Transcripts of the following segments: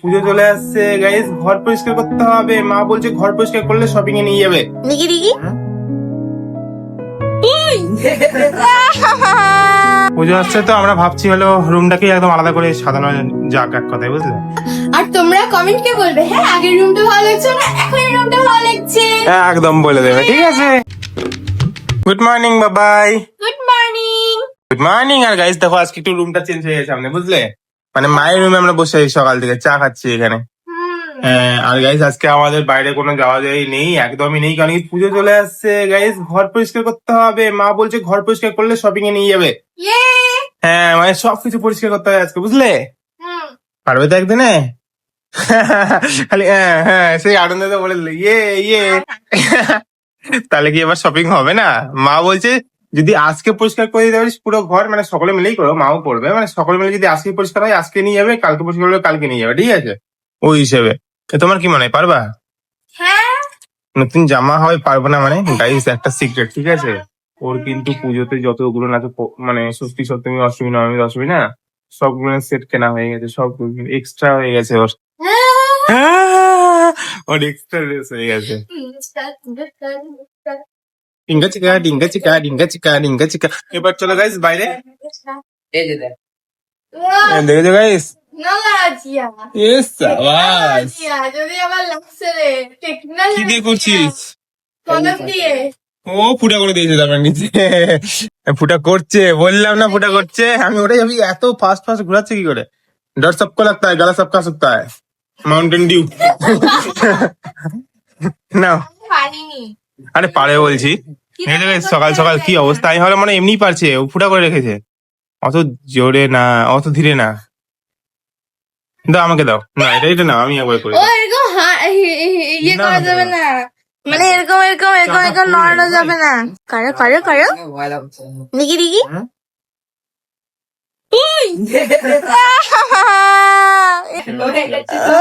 পুজো চলে আসছে গাইস ঘর পরিষ্কার করতে হবে। মা বলছে ঘর পরিষ্কার করলে শপিং এ নিয়ে যাবে। দেখি দেখি পুজো আসছে তো আমরা ভাবছি হলো রুমটাকে একদম আলাদা করে সাজানো যাক এক কথায় বুঝলে? আর তোমরা কমেন্ট কে বলবে? হ্যাঁ আগের রুমটা ভালো লাগছে না এখন এই রুমটা ভালো লাগছে। একদম বলে দেবে ঠিক আছে? Good morning Babai good morning good morning আর গাইস দেখো আজকে একটু রুমটা চেঞ্জ হয়ে গেছে সামনে বুঝলে? মানে মায়ের রুমে আমরা বসে আছি সকাল থেকে চা খাচ্ছি এখানে। হ্যাঁ, আর গাইস আজকে আমাদের বাইরে কোনো যাওয়া যাওয়াই নেই একদমই নেই কারণ কি পুজো চলে আসছে। গাইস ঘর পরিষ্কার করতে হবে। মা বলছে ঘর পরিষ্কার করলে শপিং এ নিয়ে যাবে। ইয়ে! হ্যাঁ মানে সবকিছু পরিষ্কার করতে হবে আজকে বুঝলে? পারবে তো একদিনে? খালি হ্যাঁ হ্যাঁ সেই আনন্দে বলে দিল ইয়ে ইয়ে। তাহলে কি এবার শপিং হবে না? মা বলছে যদি আজকে পরিষ্কার করে দিতে পারিস পুরো ঘর মানে সকলে মিলেই করো মাও করবে মানে সকলে মিলে যদি আজকে পরিষ্কার হয় আজকে নিয়ে যাবে কালকে পরিষ্কার করলে কালকে নিয়ে যাবে ঠিক আছে ওই হিসেবে তোমার কি মনে হয় পারবা হ্যাঁ নতুন জামা হয় পারব না মানে গাইস একটা সিক্রেট ঠিক আছে ওর কিন্তু পুজোতে যতগুলো না তো মানে ষষ্ঠী সপ্তমী অষ্টমী নবমী দশমী না সবগুলো সেট কেনা হয়ে গেছে সব এক্সট্রা হয়ে গেছে ওর ওর এক্সট্রা ড্রেস হয়ে গেছে ডিঙ্গা চিকা ডিঙ্গা চিকা ডিঙ্গা চিকা ডিঙ্গা চিকা এবার চলো গাইস বাইরে এই যে দেখ এই দেখেছো গাইস নলাজিয়া ইয়েস আওয়াজ নলাজিয়া যদি আবার লাগছে রে টেকনোলজি কি দিয়ে করছিস কলম দিয়ে ও ফুটা করে দিয়েছে তারপর নিচে ফুটা করছে বললাম না ফুটা করছে আমি ওটাই ভাবি এত ফাস্ট ফাস্ট ঘোরাচ্ছে কি করে डर सबको लगता है गला सबका सकता है মাউন্টেন ডিউ না পারিনি আরে পারে বলছি। সকাল সকাল কি অবস্থা? আমি ভাবলাম মানে এমনি পারছে ও ফুটা করে রেখেছে। অত জোরে না অত ধীরে না। দাও আমাকে দাও। না এটা এটা না আমি একবার করি এরকম হা- ই- ই- ইয়ে করা যাবে না। না। মানে এরকম এরকম এরকম এরকম নড়ানো যাবে না। কারও কারও কারও? দিকি লাগছে। ও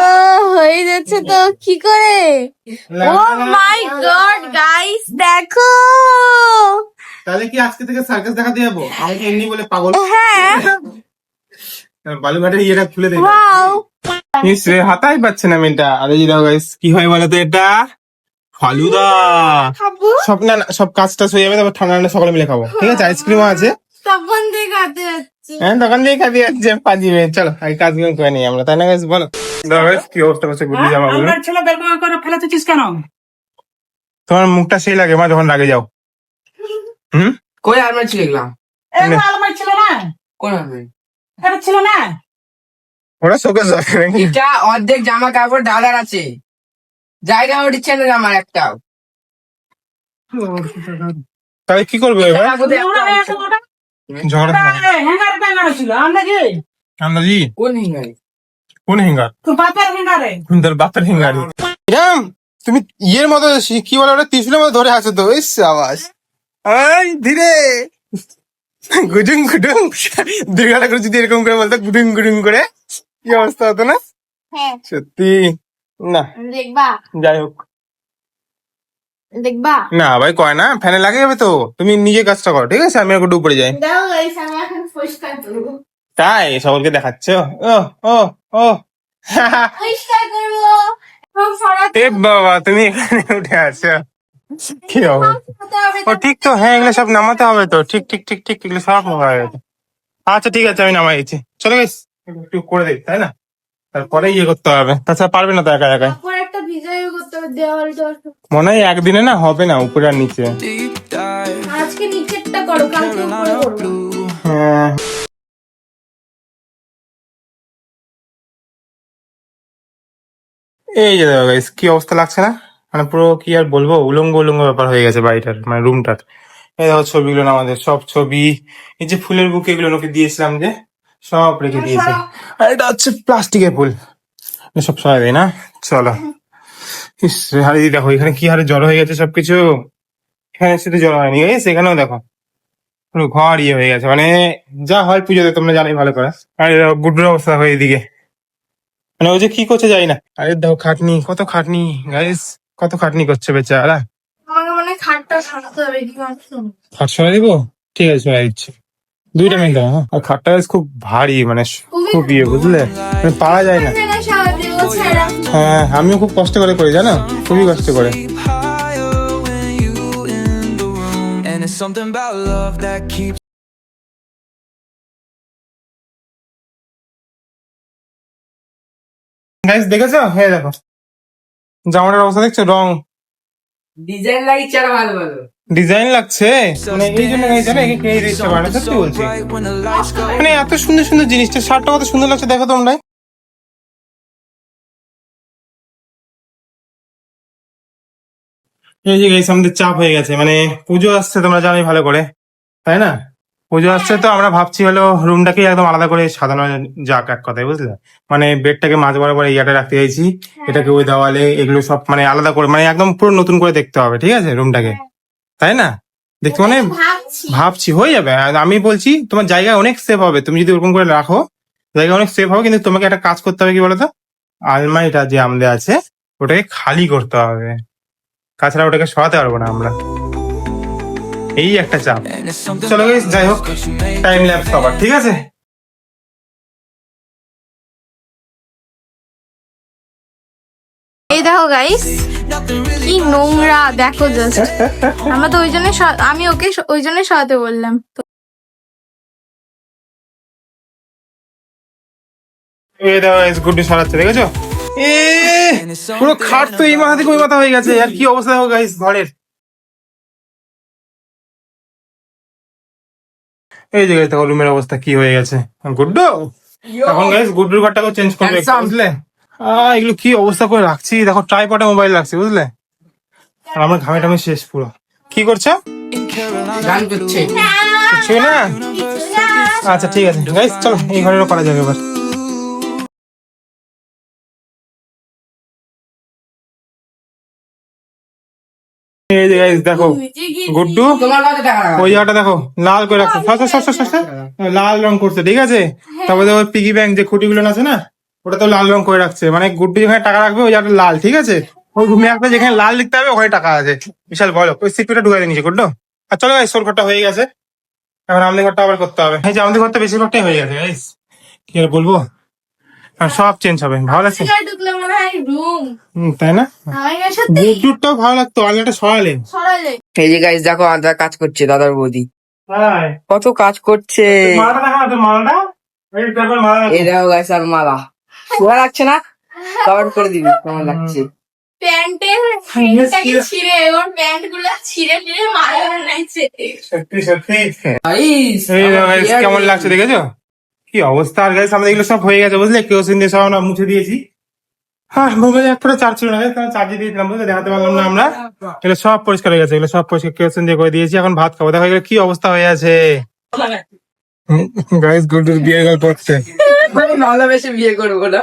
হয়ে যাচ্ছে তো কি করে? ও মাই গড গাইস দেখো! তাহলে কি আজকে থেকে সার্কাস দেখাতে যাব? আমাকে এমনি বলে পাগল। হ্যাঁ। বালুঘাটের ইয়েটা খুলে দেবে ওয়াও ইস হাতাই পাচ্ছে না মেয়েটা। আরে দাও গাইস কি হয় বলো তো এটা? ফালুদা। সব না সব কাজ টাজ হয়ে যাবে তারপর ঠান্ডা ঠান্ডা সকলে মিলে খাব। ঠিক আছে আইসক্রিমও আছে। তখন থেকে হ্যাঁ দোকান দিয়ে খাবি চলো কাজগুলো করে নিই আমরা তাই না গাইস বলো কি অবস্থা করছে গুড্ডি জামা গুলো আমার ছেলে বের করে ফেলেছিস কেন তোমার মুখটা সেই লাগে মা যখন রাগে যাও হুম কই আলমারি ছিল এগুলা এগুলো আলমারি ছিল না কোন আলমারি এটা ছিল না ওরা শোকেস রাখে নাকি এটা অর্ধেক জামা কাপড় ডালার আছে জায়গা উঠছে না আমার একটাও তাহলে কি করবে এবার ঝগড়া হ্যাঙ্গারে ছিল আমরা কি কোন বাপের হ্যাঙ্গারে তোর বাপের তুমি ইয়ের মতো কি বলে ওটা? মতো ধরে আছো তো ইস আওয়াজ এই ধীরে। গুডুং গুডুং। দুর্গা ঠাকুর যদি এরকম করে বলতো গুডুং গুডুং করে কি অবস্থা হতো না? হ্যাঁ। সত্যি। না। দেখবা। যাই হোক। দেখবা? না ভাই কয় না ফ্যানে লাগে যাবে তো। তুমি নিজে কাজটা করো ঠিক আছে? আমি একটু উপরে যাই। দাও গাইস আমি এখন পরিষ্কার করব। তাই? সকলকে দেখাচ্ছ? ও ও ও। পরিষ্কার করব। এ বাবা তুমি এখানে উঠে আছো। কি হবে ও ঠিক তো হ্যাঁ এগুলো সব নামাতে হবে তো। ঠিক ঠিক ঠিক ঠিক এগুলো সব নামা গেছে। আচ্ছা ঠিক আছে আমি নামাই দিচ্ছি। চলে গেছি একটু করে দিই তাই না? তারপরে ইয়ে করতে হবে। তাছাড়া পারবে না তো একা একা মনে হয় একদিনে না হবে না উপরে আর নিচে। আজকে নিচেরটা করো কালকে উপরে করব হ্যাঁ। এই যে দেখো guys, কি অবস্থা লাগছে না? মানে পুরো কি আর বলব উলঙ্গ উলঙ্গ ব্যাপার হয়ে গেছে বাড়িটার মানে রুমটার এই দেখো ছবিগুলো না আমাদের সব ছবি। এই যে ফুলের বুকে এগুলো ওকে দিয়েছিলাম যে সব রেখে দিয়েছে। আর এটা হচ্ছে প্লাস্টিকের ফুল। সব সরাই দেয় না? চলো। ইস হারে দেখো এখানে কি হারে জড়ো হয়ে গেছে সবকিছু? এখানে শুধু জড়ো হয়নি। এই সেখানেও দেখো পুরো ঘর ইয়ে হয়ে গেছে। মানে যা হয় পুজোতে তোমরা জানোই ভালো করে। আর এই অবস্থা হয়ে এদিকে। মানে ও যে কি করছে যাই না। আরে দেখো খাটনি কত খাটনি গাইস কত খাটনি করছে বেচারা। আমাকে মনে খাটটা সারতে হবে কি খাট সরাই দিব? ঠিক আছে সরাই দিচ্ছি। দুইটা মিনিট দাও, হ্যাঁ। আর খাটটা খুব ভারী মানে খুব ইয়ে বুঝলে? মানে পারা যায় না। হ্যাঁ আমিও খুব কষ্ট করে করি জানো? খুবই কষ্ট করে। Something about love that keeps. Guys দেখেছ? হ্যাঁ দেখো। জামাটার অবস্থা দেখছ? রং। ডিজাইন লাগিয়েছে আর ভালো ভালো। ডিজাইন লাগছে? মানে এই জন্য গাইস জানো একে কে দিয়েছে মানে সত্যি বলছি. মানে এত সুন্দর সুন্দর জিনিসটা শার্টটা কত সুন্দর লাগছে দেখো তোমরা এই যে গাইস আমাদের চাপ হয়ে গেছে মানে পুজো আসছে তোমরা জানোই ভালো করে তাই না? পুজো আসছে তো আমরা ভাবছি হলো রুমটাকে একদম আলাদা করে সাজানো যাক এক কথায় বুঝলে? মানে বেডটাকে মাঝ বরাবর ইয়াটা রাখতে চাইছি এটাকে ওই দেওয়ালে এগুলো সব মানে আলাদা করে মানে একদম পুরো নতুন করে দেখতে হবে ঠিক আছে রুমটাকে তাই না? দেখতে মানে ভাবছি। হয়ে যাবে। আমি বলছি তোমার জায়গা অনেক সেফ হবে তুমি যদি ওরকম করে রাখো জায়গা অনেক সেফ হবে কিন্তু তোমাকে একটা কাজ করতে হবে কি বলতো? আলমারিটা যে আমাদের আছে ওটাকে খালি করতে হবে। তাছাড়া ওটাকে সরাতে পারব না আমরা। এই একটা চাপ। চলো যাই হোক টাইম ল্যাপস আবার ঠিক আছে? এই দেখো গাইস কি নোংরা দেখো জাস্ট আমরা তো ওই জন্য আমি ওকে ওই জন্য সরাতে বললাম। এই দেখো গুড্ডি সরাচ্ছে দেখেছ? এ পুরো খাট তো এই মাথা থেকে ওই মাথা হয়ে গেছে। আর কি অবস্থা দেখো গাইস ঘরের। এই যে guys, দেখো রুমের অবস্থা কি হয়ে গেছে। গুড্ডু এখন গাইস গুড্ডুর ঘরটাকেও চেঞ্জ করবে বুঝলে? আহ এগুলো কি অবস্থা করে রাখছি? দেখো ট্রাইপডে মোবাইল রাখছি বুঝলে? আর আমার ঘামে টামে শেষ পুরো। কি করছ? গান করছে। কিছু না? আচ্ছা ঠিক আছে। গাইস চলো এই ঘরেরও করা যাবে এবার। এই যে guys, দেখো গুড্ডু? ওই জায়গাটা দেখো লাল করে সর, সর, সর। লাল রং করছে ঠিক আছে? তারপরে দেখো পিগি ব্যাংক যে খুঁটিগুলো আছে না ওটা তো লাল রং করে রাখছে। মানে গুড্ডু যেখানে টাকা রাখবে ওই জায়গাটা লাল ঠিক আছে? ওই রুমে একটা যেখানে লাল লিখতে হবে ওখানে টাকা আছে। বিশাল বলো ওই সিপিটা ঢুকাই দিয়েছে গুড্ডু। আর চলো গাইস সোর ঘরটা হয়ে গেছে। এখন আমাদের ঘরটা আবার করতে হবে। এই যে আমাদের ঘরটা বেশিরভাগটাই হয়ে গেছে গাইস কি আর বলব? সব চেঞ্জ হবে। ভালো লাগছে ঢুকলে হয় রুম হুম, তাই না? গুড্ডুরটাও ভালো লাগতো আলনাটা সরালে। সরালে। এই যে গাইস দেখো আদার কাজ করছে দাদার বৌদি। হ্যাঁ কত কাজ করছে। মালাটা দেখা না তোর মালাটা? এই দেখো মালা গাইস আর মালা। শোয়া লাগছে না? কভার করে দিবি কেমন লাগছে? প্যান্টের প্যান্টটাকে ছিঁড়ে ওর প্যান্টগুলো ছিঁড়ে ছিঁড়ে মারা বানাইছে। সত্যি সত্যি গাইস এই দেখো guys, কেমন লাগছে দেখেছ? কি অবস্থা? আর গাইস আমাদের এগুলো সব হয়ে গেছে বুঝলে? কেরোসিন দিয়ে সব আমরা মুছে দিয়েছি। হ্যাঁ মোবাইলে এক ফোটা চার্জ ছিল না চার্জে দিয়েছিলাম বুঝলে? দেখাতে পারলাম না আমরা। এগুলো সব পরিষ্কার হয়ে গেছে এগুলো সব পরিষ্কার কেরোসিন দিয়ে করে দিয়েছি। এখন ভাত খাব। দেখো এগুলো কি অবস্থা হয়ে আছে। গাইস গুডুর বিয়ের গল্প হচ্ছে ভালোবেসে বিয়ে করব না।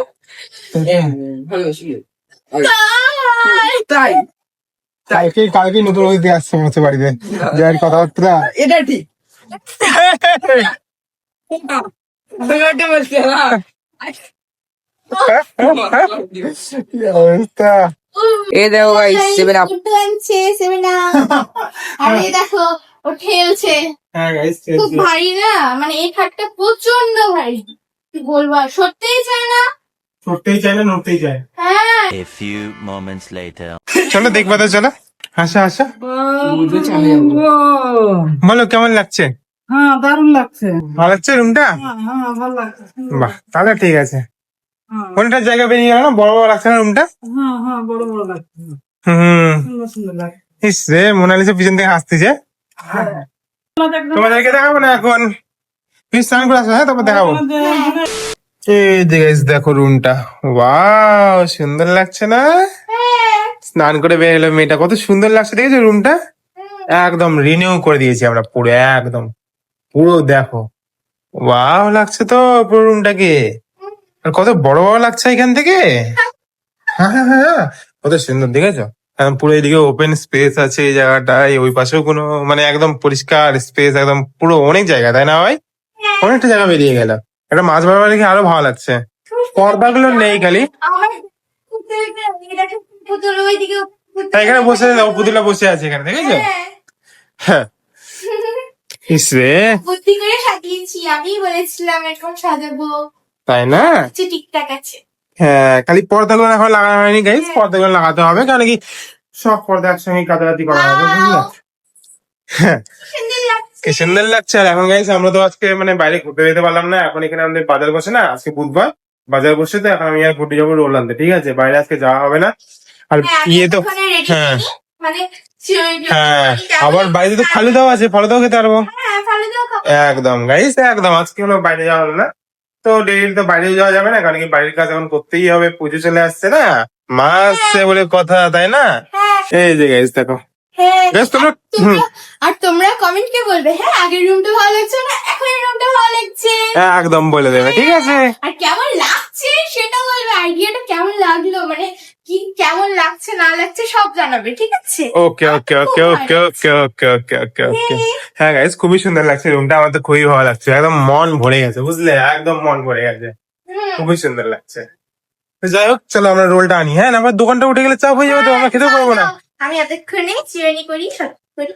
তাই? কালকে কালকে নতুন অতিথি আসছে মনে হচ্ছে বাড়িতে। যার কথাবার্তা। এটা ঠিক। তুমি ওটা বলতে না। কি অবস্থা এই দেখো গাইস সেভেন আপ আনছে সেভেন আর এই দেখো ও ঠেলছে। হ্যাঁ গাইস খুব ভারী না? মানে এই খাটটা প্রচণ্ড ভারী। কি বলব সত্যিই চায় না। চায় না নড়তেই চায়। হ্যাঁ। A few moments later. চলো দেখবা তো চলো। হাসা হাসা। বলো কেমন লাগছে? হ্যাঁ দারুণ লাগছে। ভালো লাগছে রুমটা হ্যাঁ হ্যাঁ ভালো লাগছে বাহ তাহলে ঠিক আছে। হ্যাঁ। কোনটা জায়গা বেরিয়ে গেল না? বড় বড় লাগছে না রুমটা হ্যাঁ হ্যাঁ বড় বড় লাগছে। হুম। ইস রে মোনালিসা পিছন থেকে হাসতেছে তোমাদেরকে দেখাবো না এখন? তুমি স্নান করে আসো হ্যাঁ তারপর দেখাবো। এই যে guys, দেখো রুমটা ওয়াও সুন্দর লাগছে না? স্নান করে বের এলো মেয়েটা। কত সুন্দর লাগছে দেখেছ রুমটা একদম রিনিউ করে দিয়েছি আমরা পুরো একদম। পুরো দেখো। ওয়াও লাগছে তো পুরো রুমটাকে আর কত বড় বড় লাগছে এখান থেকে? হ্যাঁ হ্যাঁ হ্যাঁ কত সুন্দর, দেখেছ? একদম পুরো এইদিকে ওপেন স্পেস আছে এই জায়গাটায়, ওই পাশেও কোনো মানে একদম পরিষ্কার স্পেস একদম পুরো অনেক জায়গা, তাই না ভাই? অনেকটা জায়গা বেরিয়ে গেল। এটা মাছ বাড়াবার দেখে আরও ভালো লাগছে। পর্দাগুলো নেই খালি। তা এখানে বসে পুতুলা বসে আছে এখানে, দেখেছ? হ্যাঁ। হ্যাঁ ইস রে। বুদ্ধি করে সাজিয়েছি আমি বলেছিলাম এরকম সাজাবো। তাই না? কিছু ঠিকঠাক আছে। হ্যাঁ খালি পর্দাগুলো এখন লাগানো হয়নি গাইস পর্দাগুলো লাগাতে হবে কারণ কি সব পর্দা একসঙ্গে কাটাকাটি করা হবে বুঝলে? হ্যাঁ। কি সুন্দর লাগছে? আর এখন গাইস আমরা তো আজকে মানে বাইরে ঘুরতে যেতে পারলাম না এখন এখানে আমাদের বাজার বসে না আজকে বুধবার। বাজার বসে তো এখন আমি আর ঘুরতে যাব রোল আনতে ঠিক আছে? বাইরে আজকে যাওয়া হবে না। আর হ্যাঁ, ইয়ে তো হ্যাঁ। মানে হ্যাঁ আবার বাড়িতে তো ফালুদাও আছে ফালুদাও খেতে পারব। হ্যাঁ একদম গাইস একদম আজকে হলো বাইরে যাওয়া হলো না। তো ডেইলি তো বাইরে যাওয়া যাবে না কারণ কি বাইরের কাজ এখন করতেই হবে পুজো চলে আসছে না। মা আসছে বলে কথা তাই না? হ্যাঁ। এই যে গাইস দেখো। হ্যাঁ আর তোমরা কমেন্ট কে বলবে? হ্যাঁ আগের রুমটা ভালো লাগছে না এখন রুমটা ভালো লাগছে। একদম বলে দেবে ঠিক আছে? আর কেমন লাগছে সেটা বলবে আইডিয়াটা কেমন লাগল? মানে কি কেমন লাগছে না লাগছে সব জানাবে ঠিক আছে? ওকে ওকে ওকে ওকে ওকে ওকে ওকে ওকে ওকে হ্যাঁ। গাইস খুবই সুন্দর লাগছে রুমটা আমার তো খুবই ভালো লাগছে। একদম মন ভরে গেছে বুঝলে? একদম মন ভরে গেছে। খুবই সুন্দর লাগছে। যাই হোক চলো আমরা রোলটা আনি। হ্যাঁ না আবার দোকানটা উঠে গেলে চাপ হয়ে যাবে তো আমরা খেতে পারব না। আমি এতক্ষণে চিরনি করি সব করি।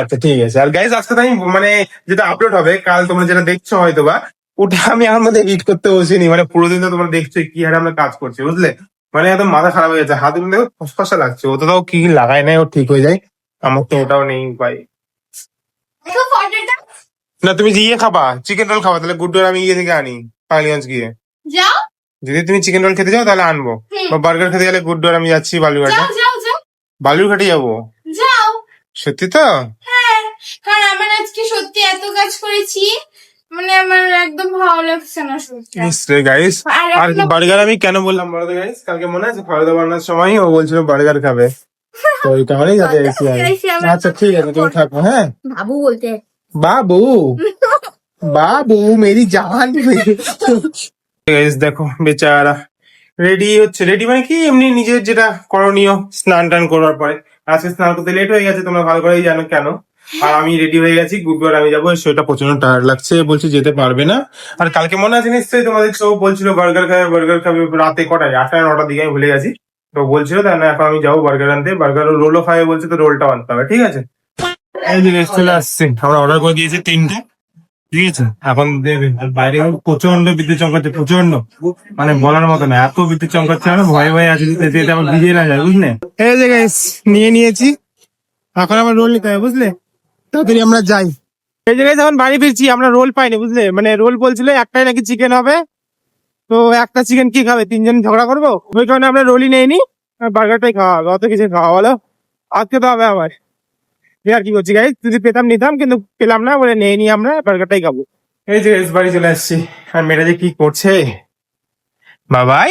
আচ্ছা ঠিক আছে। আর গাইজ আজকে আমি মানে যেটা আপলোড হবে কাল তোমরা যেটা দেখছ হয়তো বা ওটা আমি আমার মধ্যে এডিট করতে বসিনি। মানে পুরো দিন তো তোমরা দেখছ কি হারে আমরা কাজ করছি বুঝলে? মানে একদম মাথা খারাপ হয়ে গেছে হাত কিন্তু ফসফসা লাগছে ও তো তাও কি লাগাই নাই ও ঠিক হয়ে যায় আমার তো ওটাও নেই ভাই না তুমি ইয়ে খাবা চিকেন রোল খাবা তাহলে গুড আমি ইয়ে থেকে আনি পাগলিগঞ্জ গিয়ে। যদি তুমি চিকেন রোল খেতে যাও তাহলে আনব। বা বার্গার খেতে গেলে গুড আমি যাচ্ছি বালুরঘাটে। বালুরঘাটে যাব? সত্যি তো? হ্যাঁ কারণ আমার আজকে সত্যি এত কাজ করেছি। মানে আমার একদম ভালো লাগছে না সত্যি। গাইস আর আর বার্গার আমি কেন বললাম বলো গাইস কালকে মনে আছে ফালুদা বানানোর সময় ও বলছিল বার্গার খাবে। তো ওই কারণেই যাতে এসে আচ্ছা ঠিক আছে তুমি থাকো হ্যাঁ? বাবু বলতে। বাবু? বাবু মেরি জান। গাইস দেখো বেচারা। রেডি হচ্ছে। রেডি মানে কি? এমনি নিজের যেটা করণীয় স্নান টান করার পরে। আজকে স্নান করতে লেট হয়ে গেছে তোমরা ভালো করেই জানো কেন। আর আমি রেডি হয়ে গেছি গুডবার আমি যাব। সেটা প্রচণ্ড টায়ার লাগছে বলছে যেতে পারবে না। আর কালকে মনে আছে নিশ্চয়ই তোমাদের সব বলছিল বার্গার খাবে বার্গার খাবে রাতে কটায়? আটটা নটার দিকে আমি ভুলে গেছি। তো বলছিল তাই না এখন আমি যাব বার্গার আনতে। বার্গার রোলও খাবে বলছে তো রোলটাও আনতে হবে। ঠিক আছে? এই যে চলে আসছে। আমরা অর্ডার করে দিয়েছি তিনটে। ঠিক আছে? এখন দেবে। আর বাইরে প্রচণ্ড বিদ্যুৎ চমকাচ্ছে প্রচণ্ড মানে বলার মতো না এত বিদ্যুৎ চমকাচ্ছে আমি ভয়ে ভয়ে আছি। যেতে আমার ভিজে না যায় বুঝলে? এই যে গাইস নিয়ে নিয়েছি। এখন আবার রোল নিতে হবে বুঝলে? তাড়াতাড়ি আমরা যাই। এই জায়গায় যখন বাড়ি ফিরছি আমরা রোল পাইনি বুঝলে? মানে রোল বলছিল একটাই নাকি চিকেন হবে। তো একটা চিকেন কি খাবে? তিনজন ঝগড়া করব? ওই কারণে আমরা রোলই নেইনি। বার্গারটাই খাওয়া হবে অত কিছু খাওয়া বলো আজকে তো হবে আমার। এই আর কি করছি গাইস যদি পেতাম নিতাম কিন্তু পেলাম না বলে নেই নি আমরা বার্গারটাই খাব। এই যে বাড়ি চলে আসছি। আর মেয়েটা যে কি করছে? বাবাই?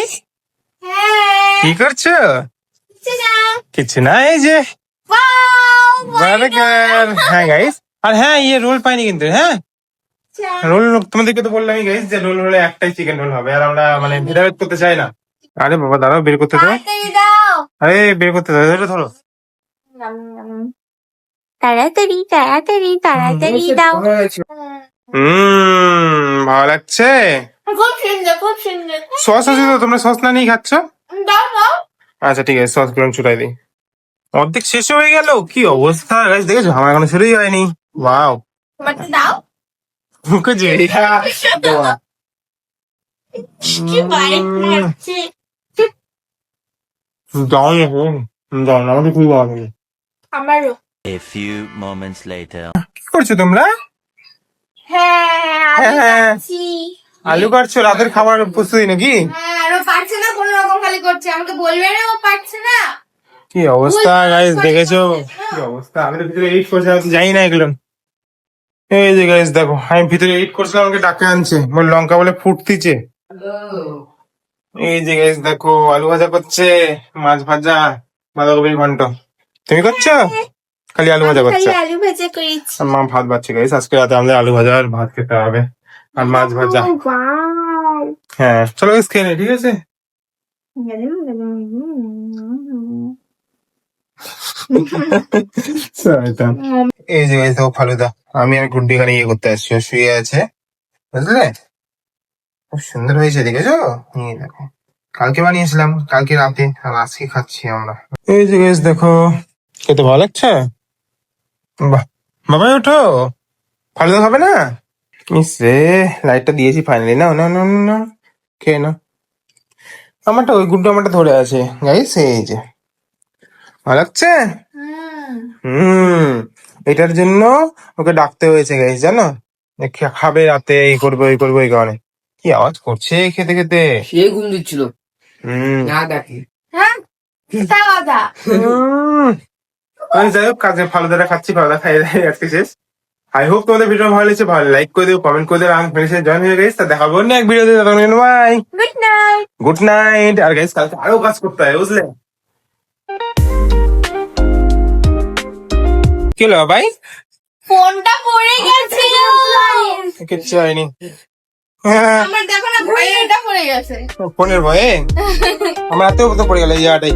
হ্যাঁ। কি করছ? কিছু না। এই যে। ওয়াও বার্গার হ্যাঁ গাইস আর হ্যাঁ ইয়ে রোল পাইনি কিন্তু হ্যাঁ? রোল তোমাদেরকে তো বললামই গাইস যে রোল হলে একটাই চিকেন রোল হবে আর আমরা মানে ভেদাভেদ করতে চাই না। আরে বাবা দাঁড়াও বের করতে দাও। আরে বের করতে দাও এটা ধরো। তাড়াতাড়ি তাড়াতাড়ি তাড়াতাড়ি দাও। হুম ভালো লাগছে? খুব সুন্দর খুব সুন্দর। সস আছে তো তোমরা সস না নিয়ে খাচ্ছ? দাও দাও। আচ্ছা ঠিক আছে সসগুলো ছুটাই দিই। অর্ধেক শেষ হয়ে গেল? কি অবস্থা? গাইস দেখেছ? আমার এখনও শুরুই হয়নি। ওয়াও তোমারটা দাও। মুখে যে দাও না গো। দাও না আমাকে খুবই ভালো লাগে। আমারও। A few moments later. কি করছ তোমরা? হ্যাঁ হ্যাঁ। আলু কাটছো? রাতের খাবার প্রস্তুতি নাকি? হ্যাঁ আর পারছে না কোনো রকম খালি করছে। আমাকে বলবে না ও পারছে না। কি অবস্থা গাইস দেখেছ? কি অবস্থা? আমি তো ভিতরে এডিট করছি আমি তো না এগুলো। এই যে গাইস দেখো আমি ভিতরে এডিট করছিলাম আমাকে ডাকে আনছে। মোর লঙ্কা বলে ফুটতিছে। এই যে গাইস দেখো আলু ভাজা করছে মাছ ভাজা বাঁধাকপির ঘন্ট। তুমি করছ? খালি আলু ভাজা করছ? আলু ভাজা করেছি। মা ভাত বাচ্চা গাইস আজকে রাতে আমাদের আলু ভাজা আর ভাত খেতে হবে আর মাছ ভাজা। হ্যাঁ চলো গাইস খেয়ে নে ঠিক আছে। এই যে গাইস দেখো, ফালুদা, আমি আর গুড্ডি এখানে ইয়ে করতে আসছি শুয়ে আছে, বুঝলে? খুব সুন্দর হয়েছে, দেখেছ? এই দেখো, কালকে বানিয়েছিলাম, কালকে রাতে, আর আজকে খাচ্ছি আমরা। এই যে গাইস দেখো, খেতে ভালো লাগছে? বাহ, বাবাই, ওঠো! ফালুদা খাবে না? ইস লাইটটা দিয়েছি ফাইনালি না না না না খেয়ে না আমারটা, ওই গুড্ডু আমারটা ধরে আছে গাইস এই যে। ভালো লাগছে? হুম। হুম এটার জন্য ওকে ডাকতে হয়েছে গাইস জানো? খাবে রাতে এই করব এই করব এই কারণে। কি আওয়াজ করছে খেতে খেতে? সে ঘুম দিচ্ছিল। হুম। না দেখি হ্যাঁ। আমি যাই হোক কাজে ফালুদাটা খাচ্ছি ফালুদা খাই আজকে শেষ। আই হোপ তোমাদের ভিডিও ভালো লেগেছে ভালো লাইক করে দিও কমেন্ট করে দিও ফ্রেন্ডের জয়েন হয়ে গেছি তা দেখাবো না এক ভিডিওতে ততক্ষণ bye good night good night আর গাইস কালকে আরও কাজ করতে হয় বুঝলে? কি হলো ভাই? ফোনটা পড়ে গেছে। কিচ্ছু হয়নি। হ্যাঁ আমার দেখো না ভয়ে এটা পড়ে গেছে। ফোনের ভয়ে? আমার হাতেও তো পড়ে গেল এই জায়গাটাই